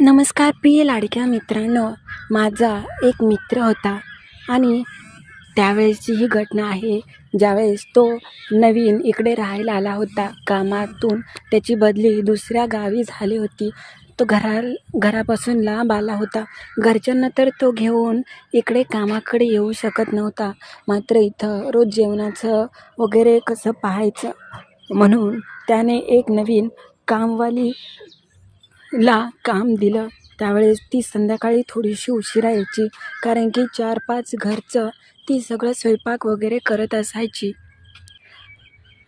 नमस्कार प्रिय लाडक्या मित्रांनो. माझा एक मित्र होता आणि त्यावेळेसची ही घटना आहे. ज्यावेळेस तो नवीन इकडे राहायला आला होता. कामातून त्याची बदली दुसऱ्या गावी झाली होती. तो घरा घरापासून लांब आला होता. घरच्यांना तर तो घेऊन इकडे कामाकडे येऊ शकत नव्हता. मात्र इथं रोज जेवणाचं वगैरे कसं पाहायचं? म्हणून त्याने एक नवीन कामवाली ला काम दिलं. त्यावेळेस ती संध्याकाळी थोडीशी उशिरा यायची कारण की चार पाच घरचं ती सगळं स्वयंपाक वगैरे करत असायची.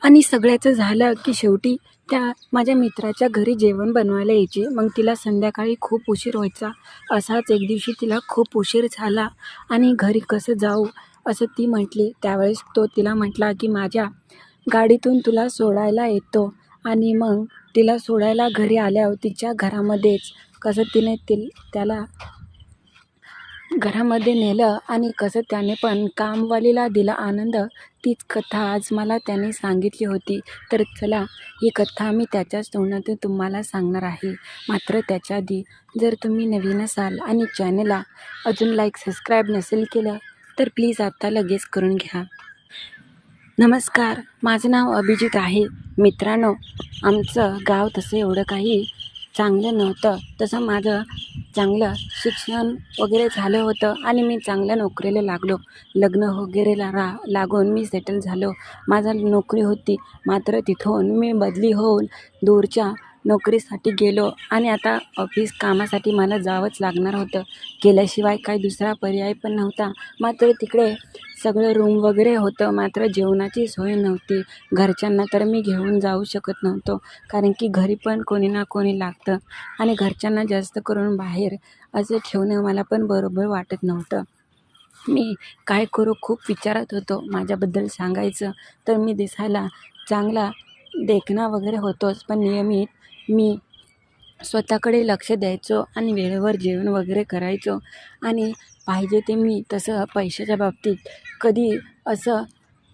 आणि सगळ्याचं झालं की शेवटी त्या माझ्या मित्राच्या घरी जेवण बनवायला यायची. मग तिला संध्याकाळी खूप उशीर व्हायचा. असाच एक दिवशी तिला खूप उशीर झाला. आणि घरी कसं जाऊ असं ती म्हटली. त्यावेळेस तो तिला म्हटला की माझ्या गाडीतून तुला सोडायला येतो. आणि मग तिला सोडायला घरी आल्यावर तिच्या घरामध्येच कसं तिने ति त्याला घरामध्ये नेलं आणि कसं त्याने पण कामवालीला दिला आनंद तीच कथा आज मला त्याने सांगितली होती. तर चला ही कथा मी त्याच्याच तोंडातून तुम्हाला सांगणार आहे. मात्र त्याच्या आधी जर तुम्ही नवीन असाल आणि चॅनलला अजून लाईक सबस्क्राईब नसेल केलं तर प्लीज आत्ता लगेच करून घ्या. नमस्कार माझं नाव अभिजित आहे. मित्रांनो आमचं गाव तसं एवढं काही चांगलं नव्हतं. तसं माझं चांगलं शिक्षण वगैरे झालं होतं आणि मी चांगल्या नोकरीला लागलो. लग्न वगैरे ला रा लागून मी सेटल झालो. माझा नोकरी होती मात्र तिथून मी बदली होऊन दूरच्या नोकरीसाठी गेलो आणि आता ऑफिस कामासाठी मला जावंच लागणार होतं. गेल्याशिवाय काही दुसरा पर्याय पण नव्हता. मात्र तिकडे सगळं रूम वगैरे होतं. मात्र जेवणाची सोय नव्हती. घरच्यांना तर मी घेऊन जाऊ शकत नव्हतो. कारण की घरी पण कोणी ना कोणी लागतं. आणि घरच्यांना जास्त करून बाहेर असं ठेवणं मला पण बरोबर वाटत नव्हतं. मी काय करू खूप विचारत होतो. माझ्याबद्दल सांगायचं तर मी दिसायला चांगला देखणा वगैरे होतोच. पण नियमित मी स्वतःकडे लक्ष द्यायचो आणि वेळेवर जेवण वगैरे करायचो. आणि पाहिजे ते मी तसं पैशाच्या बाबतीत कधी असं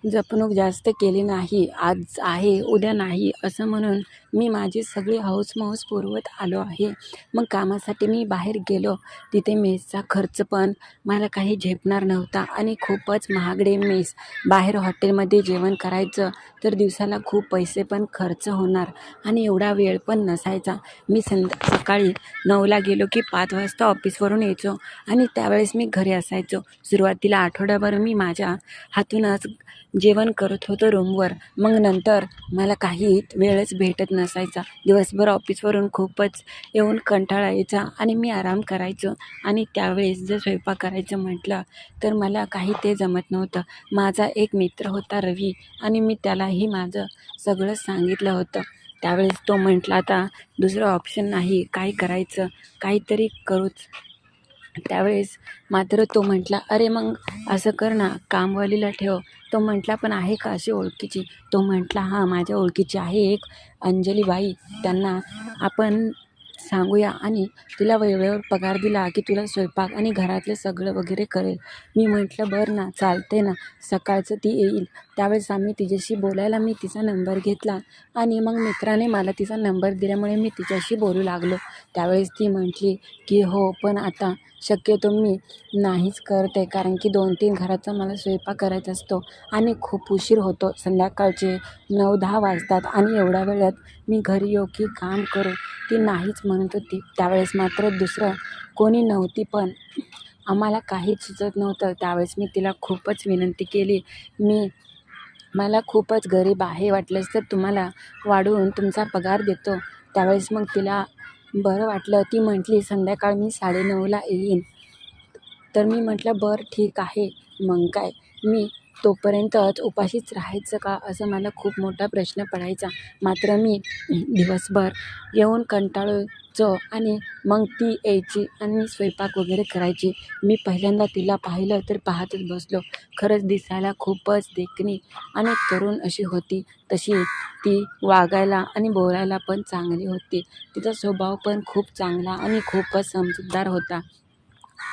जपणूक जास्त केली नाही. आज आहे उद्या नाही असं म्हणून मी माझी सगळी हौसमौस पुरवत आलो आहे. मग कामासाठी मी बाहेर गेलो. तिथे मेसचा खर्च पण मला काही झेपणार नव्हता आणि खूपच महागडे मेस. बाहेर हॉटेलमध्ये जेवण करायचं तर दिवसाला खूप पैसे पण खर्च होणार आणि एवढा वेळ पण नसायचा. मी संध्या सकाळी नऊला गेलो की पाच वाजता ऑफिसवरून यायचो आणि त्यावेळेस मी घरी असायचो. सुरुवातीला आठवड्याभर मी माझ्या हातूनच जेवण करत होतो रूमवर. मग नंतर मला काही वेळच भेटत नसायचा. दिवसभर ऑफिसवरून खूपच येऊन कंटाळा यायचा आणि मी आराम करायचो. आणि त्यावेळेस जर स्वयंपाक करायचं म्हटलं तर मला काही ते जमत नव्हतं. माझा एक मित्र होता रवी आणि मी त्यालाही माझं सगळं सांगितलं होतं. त्यावेळेस तो म्हटला आता दुसरं ऑप्शन नाही. काय करायचं? काहीतरी करूच. त्यावेळेस मात्र तो म्हटला अरे मग असं कर ना कामवालीला ठेव. तो म्हटला पण आहे का अशी ओळखीची? तो म्हटला हां माझ्या ओळखीची आहे एक अंजलीबाई. त्यांना आपण सांगूया आणि तिला वेळेवर पगार दिला की तुला स्वयंपाक आणि घरातलं सगळं वगैरे करेल. मी म्हटलं बरं ना चालते ना. सकाळचं ती येईल. त्यावेळेस आम्ही तिच्याशी बोलायला मी तिचा नंबर घेतला आणि मग मित्राने मला तिचा नंबर दिल्यामुळे मी तिच्याशी बोलू लागलो. त्यावेळेस ती म्हटली की हो पण आता शक्यतो मी नाहीच करते कारण की दोन तीन घराचा मला स्वयंपाक करायचा असतो आणि खूप उशीर होतो. संध्याकाळचे नऊ दहा वाजतात आणि एवढ्या वेळात मी घरी येऊ की काम करू? ती नाहीच म्हणत होती. त्यावेळेस मात्र दुसरं कोणी नव्हती पण आम्हाला काहीच सुचत नव्हतं. त्यावेळेस मी तिला खूपच विनंती केली. मी मला खूपच गरीब आहे वाटलंच तर तुम्हाला वाढवून तुमचा पगार देतो. त्यावेळेस मग तिला बरं वाटलं. ती म्हटली संध्याकाळ मी साडेनऊला येईन. तर मी म्हटलं बरं ठीक आहे. मग काय? मी तोपर्यंतच उपाशीच राहायचं का? असं मला खूप मोठा प्रश्न पडायचा. मात्र मी दिवसभर येऊन कंटाळून चव आणि मग ती यायची आणि स्वयंपाक वगैरे करायची. मी पहिल्यांदा तिला पाहिलं तर पाहतच बसलो. खरंच दिसायला खूपच देखणी आणि तरुण अशी होती. तशी ती वागायला आणि बोलायला पण चांगली होती. तिचा स्वभाव पण खूप चांगला आणि खूपच समजूतदार होता.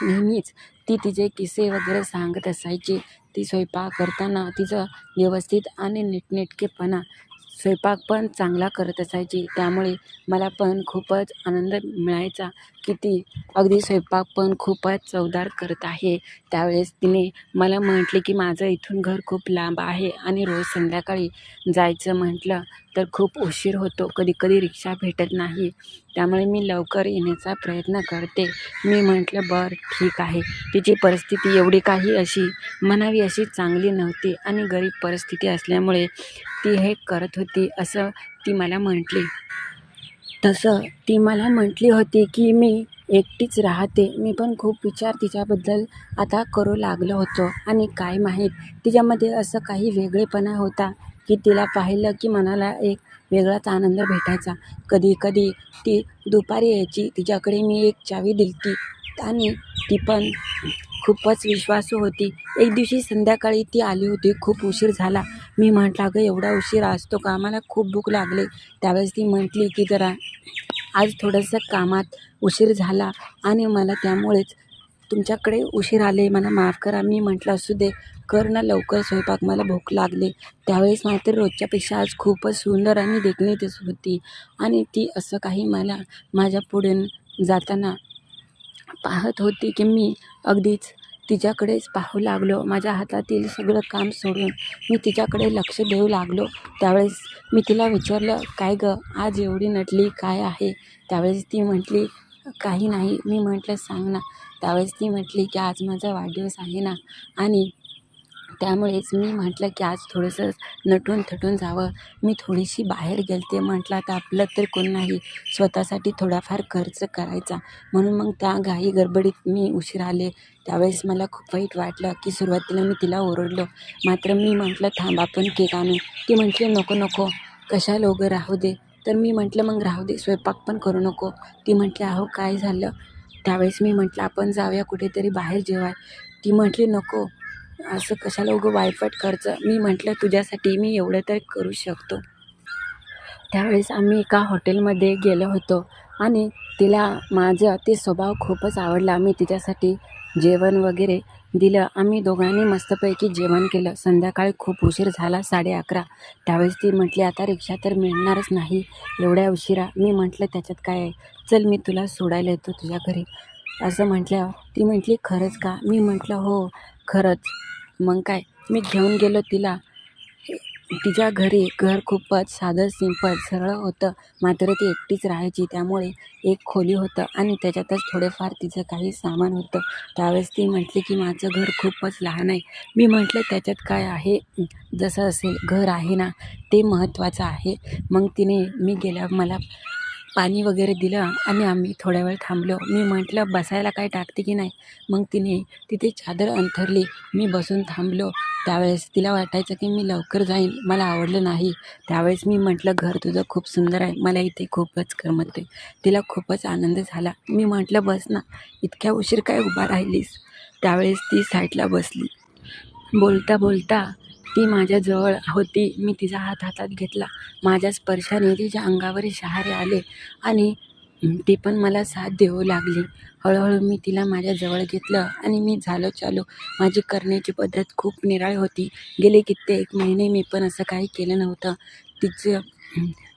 नेहमीच ती तिचे किस्से वगैरे सांगत असायची. ती स्वयंपाक करताना तिचं व्यवस्थित आणि नीटनेटकेपणा स्वयंपाक पण चांगला करत असायची. त्यामुळे मला पण खूपच आनंद मिळायचा. की ती अगदी स्वयंपाक पण खूपच चवदार करत आहे. त्यावेळेस तिने मला म्हटले की माझं इथून घर खूप लांब आहे आणि रोज संध्याकाळी जायचं म्हटलं तर खूप उशीर होतो. कधी कधी रिक्षा भेटत नाही. त्यामुळे मी लवकर येण्याचा प्रयत्न करते. मी म्हटलं बरं ठीक आहे. तिची परिस्थिती एवढी काही अशी म्हणावी अशी चांगली नव्हती आणि गरीब परिस्थिती असल्यामुळे ती हे करत होती असं ती मला म्हटली. तसं ती मला म्हटली होती की मी एकटीच राहते. मी पण खूप विचार तिच्याबद्दल आता करू लागलो होतो. आणि काय माहीत तिच्यामध्ये असं काही वेगळेपणा होता की तिला पाहिलं की मनाला एक वेगळाच आनंद भेटायचा. कधी कधी ती दुपारी यायची. तिच्याकडे मी एक चावी दिली आणि ती पण खूपच विश्वासू होती. एक दिवशी संध्याकाळी ती आली होती. खूप उशीर झाला. मी म्हटलं अगं एवढा उशीर असतो. का मला खूप भूक लागली. त्यावेळेस ती म्हटली की जरा आज थोडंसं कामात उशीर झाला आणि मला त्यामुळेच तुमच्याकडे उशीर आले. मला माफ करा. मी म्हटलं असू दे. कर ना लवकर स्वयंपाक. मला भूक लागली. त्यावेळेस मात्र रोजच्यापेक्षा आज खूपच सुंदर आणि देखणी दिसत होती. आणि ती असं काही मला माझ्या पुढे जाताना पाहत होती की मी अगदीच तिच्याकडेच पाहू लागलो. माझ्या हातातील सगळं काम सोडून मी तिच्याकडे लक्ष देऊ लागलो. त्यावेळेस मी तिला विचारलं काय गं आज एवढी नटली काय आहे? त्यावेळेस ती म्हटली काही नाही. मी म्हटलं सांग ना. त्यावेळेस ती म्हटली की आज माझा वाढदिवस आहे ना. आणि त्यामुळेच मी म्हटलं की आज थोडंसं नटून थटून जावं. मी थोडीशी बाहेर गेलते. म्हटलं आता आपलं तर कोण नाही. स्वतःसाठी थोडाफार खर्च करायचा. म्हणून मग त्या घाई गडबडीत मी उशीर आले. त्यावेळेस मला खूप वाईट वाटलं की सुरुवातीला मी तिला ओरडलो. मात्र मी म्हटलं थांब आपण केक आणू. ती म्हटली नको नको. कशाला उगं राहू दे? तर मी म्हटलं मग राहू दे. स्वयंपाक पण करू नको. ती म्हटली अहो काय झालं? त्यावेळेस मी म्हटलं आपण जाऊया कुठेतरी बाहेर जेवाय. ती म्हटली नको. असं कशाला उगं वायफट खर्च मी म्हटलं तुझ्यासाठी मी एवढं तर करू शकतो. त्यावेळेस आम्ही एका हॉटेलमध्ये गेलो होतो आणि तिला माझं ते स्वभाव खूपच आवडला. मी तिच्यासाठी जेवण वगैरे दिलं. आम्ही दोघांनी मस्तपैकी जेवण केलं. संध्याकाळी खूप उशीर झाला साडे अकरा. त्यावेळेस ती म्हटली आता रिक्षा तर मिळणारच नाही. एवढ्या उशिरा. मी म्हटलं त्याच्यात काय आहे? चल मी तुला सोडायला येतो तुझ्या घरी. असं म्हटल्यावर ती म्हटली खरंच का? मी म्हटलं हो खरंच. मग काय? मी घेऊन गेलो तिला. तिच्या घरी घर खूपच साधं सिंपल सरळ होतं. मात्र ती एकटीच राहायची. त्यामुळे एक खोली होतं आणि त्याच्यातच थोडेफार तिचं काही सामान होतं. त्यावेळेस ती म्हटली की माझं घर खूपच लहान आहे. मी म्हटलं त्याच्यात काय आहे? जसं असेल घर आहे ना ते महत्त्वाचं आहे. मग तिने मी गेल्यावर मला पाणी वगैरे दिलं आणि आम्ही थोड्या वेळ थांबलो. मी म्हटलं बसायला काय टाकते की नाही? मग तिने तिथे चादर अंथरली. मी बसून थांबलो. त्यावेळेस तिला वाटायचं की मी लवकर जाईन. मला आवडलं नाही. त्यावेळेस मी म्हटलं घर तुझं खूप सुंदर आहे. मला इथे खूपच करमते तिला खूपच आनंद झाला. मी म्हटलं बस ना. इतक्या उशीर काय उभा राहिलीस? त्यावेळेस ती साईडला बसली. बोलता बोलता ती माझ्याजवळ होती. मी तिचा हात हातात घेतला. माझ्या स्पर्शाने तिच्या अंगावर शहारे आले आणि ती पण मला साथ देऊ लागली. हळूहळू मी तिला माझ्याजवळ घेतलं आणि मी झालो चालो. माझी करण्याची पद्धत खूप निराळी होती. गेले कित्येक महिने मी पण असं काही केलं नव्हतं. तिचं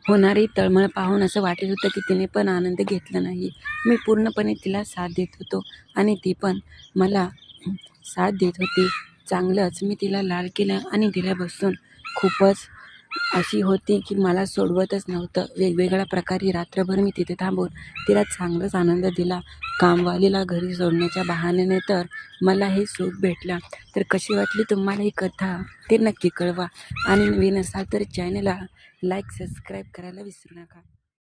होणारी तळमळ पाहून असं वाटत होतं की तिने पण आनंद घेतला नाही. मी पूर्णपणे तिला साथ देत होतो आणि ती पण मला साथ देत होती. चांगलंच. मी तिला लाल केलं आणि तिला बसून खूपच अशी होती की मला सोडवतच नव्हतं. वेगवेगळ्या प्रकारे रात्रभर मी तिथे थांबून तिला चांगलाच आनंद दिला. कामवालीला घरी सोडण्याच्या बहाण्याने तर मला हे सुख भेटलं. तर कशी वाटली तुम्हाला ही कथा? ते नक्की कळवा. आणि नवीन असाल तर चॅनलला लाईक सबस्क्राईब करायला विसरू नका.